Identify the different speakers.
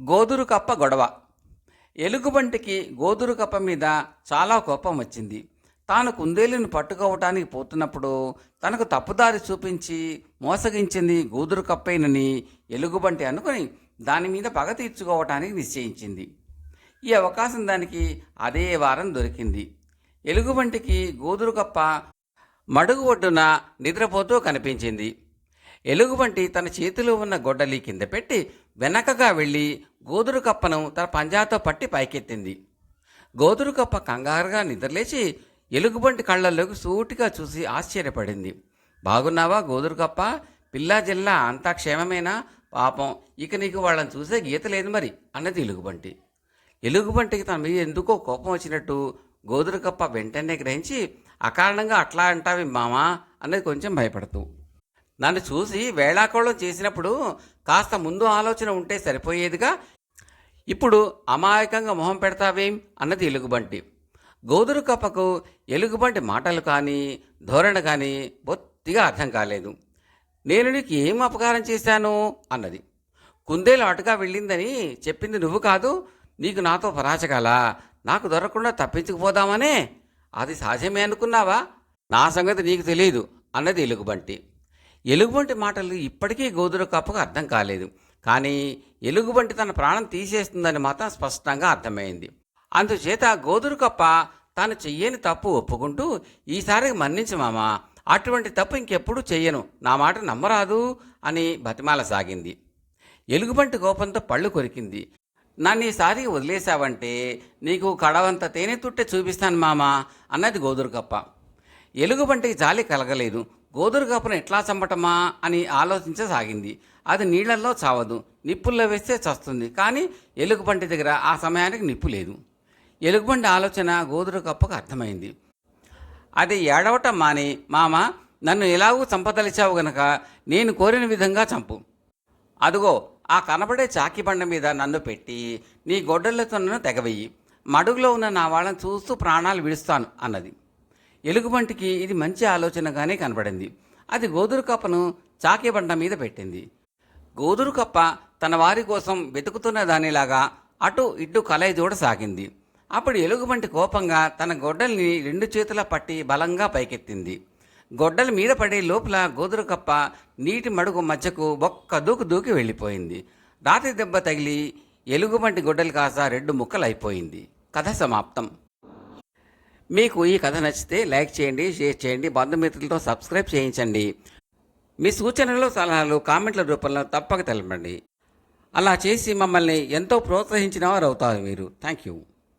Speaker 1: గోదురు కప్ప గొడవ. ఎలుగుబంటికి గోదురు కప్ప మీద చాలా కోపం వచ్చింది. తాను కుందేలుని పట్టుకోవటానికి పోతున్నప్పుడు తనకు తప్పుదారి చూపించి మోసగించింది గోదురు కప్పేనని ఎలుగుబంటి అనుకుని దాని మీద పగ తీర్చుకోవటానికి నిశ్చయించింది. ఈ అవకాశం దానికి అదే వారం దొరికింది. ఎలుగుబంటికి గోదురు కప్ప మడుగు ఒడ్డున నిద్రపోతూ కనిపించింది. ఎలుగుబంటి తన చేతిలో ఉన్న గొడ్డలి కింద పెట్టి వెనకగా వెళ్ళి గోదురు కప్పను తన పంజాతో పట్టి పైకెత్తింది. గోదురు కప్ప కంగారుగా నిద్రలేచి ఎలుగుబంటి కళ్ళల్లోకి సూటిగా చూసి ఆశ్చర్యపడింది. బాగున్నావా గోదురు కప్ప? పిల్లా జిల్లా అంతా క్షేమమేనా? పాపం ఇక నీకు వాళ్ళని చూసే గీత లేదు మరి అన్నది ఎలుగుబంటి. ఎలుగుబంటికి తన మీద ఎందుకో కోపం వచ్చినట్టు గోదురు కప్ప వెంటనే గ్రహించి అకారణంగా అట్లా అంటావి మామా? అన్నది కొంచెం భయపడుతూ నన్ను చూసి వేళాకోళం చేసినప్పుడు కాస్త ముందు ఆలోచన ఉంటే సరిపోయేదిగా. ఇప్పుడు అమాయకంగా మొహం పెడతావేం అన్నది ఎలుగుబంటి. గోదురు కప్పకు ఎలుగుబంటి మాటలు కానీ ధోరణ కానీ బొత్తిగా అర్థం కాలేదు. నేను నీకు ఏం అపకారం చేశాను అన్నది. కుందేలు అటుగా వెళ్ళిందని చెప్పింది నువ్వు కాదు నీకు నాతో పరాచకాల నాకు దొరకకుండా తప్పించుకుపోదామనే. అది సాధ్యమే అనుకున్నావా? నా సంగతి నీకు తెలియదు అన్నది ఎలుగుబంటి. ఎలుగుబంటి మాటలు ఇప్పటికీ గోదురు కప్పకు అర్థం కాలేదు. కానీ ఎలుగుబంటి తన ప్రాణం తీసేస్తుందని మాత్రం స్పష్టంగా అర్థమైంది. అందుచేత గోదురు కప్ప తాను చెయ్యని తప్పు ఒప్పుకుంటూ ఈసారి మన్నించు మామా అటువంటి తప్పు ఇంకెప్పుడు చెయ్యను నా మాట నమ్మరాదు అని బతిమాల సాగింది. ఎలుగుబంటి కోపంతో పళ్ళు కొరికింది. నన్ను ఈసారి వదిలేశావంటే నీకు కడవంత తేనె తుట్టె చూపిస్తాను మామా అన్నది గోదురు కప్ప. ఎలుగుబంటికి జాలి కలగలేదు. గోదురు కప్పను ఎట్లా చంపటమా అని ఆలోచించసాగింది. అది నీళ్ళల్లో చావదు. నిప్పుల్లో వేస్తే చస్తుంది. కానీ ఎలుగుబంటి దగ్గర ఆ సమయానికి నిప్పు లేదు. ఎలుగుబంటి ఆలోచన గోదురు కప్పకు అర్థమైంది. అది ఏడవటం మాని. మామ నన్ను ఎలాగూ చంపదలిచావు గనక నేను కోరిన విధంగా చంపు. అదుగో ఆ కనబడే చాకి బండ మీద నన్ను పెట్టి నీ గొడ్డలతో నన్ను తెగవెయ్యి మడుగులో ఉన్న నా వాళ్ళని చూస్తూ ప్రాణాలు విడుస్తాను అన్నది. ఎలుగుబంటికి ఇది మంచి ఆలోచనగానే కనబడింది. అది గోదురు కప్పను చాకి బండ మీద పెట్టింది. గోదురు కప్ప తన వారి కోసం వెతుకుతున్న దానిలాగా అటు ఇటు కలయిదూడ చూడసాగింది అప్పుడు ఎలుగుబంటి కోపంగా తన గొడ్డల్ని రెండు చేతుల పట్టి బలంగా పైకెత్తింది. గొడ్డల మీద పడే లోపల గోదురు కప్ప నీటి మడుగు మధ్యకు ఒక్క దూకు దూకి వెళ్ళిపోయింది. రాత్రి దెబ్బ తగిలి ఎలుగుబంటి గొడ్డలు కాస రెండు ముక్కలు అయిపోయింది కథ సమాప్తం. మీకు ఈ కథ నచ్చితే లైక్ చేయండి షేర్ చేయండి బంధుమిత్రులతో సబ్స్క్రైబ్ చేయించండి. మీ సూచనలు సలహాలు కామెంట్ల రూపంలో తప్పక తెలపండి. అలా చేసి మమ్మల్ని ఎంతో ప్రోత్సహించిన వారు అవుతారు మీరు. Thank you.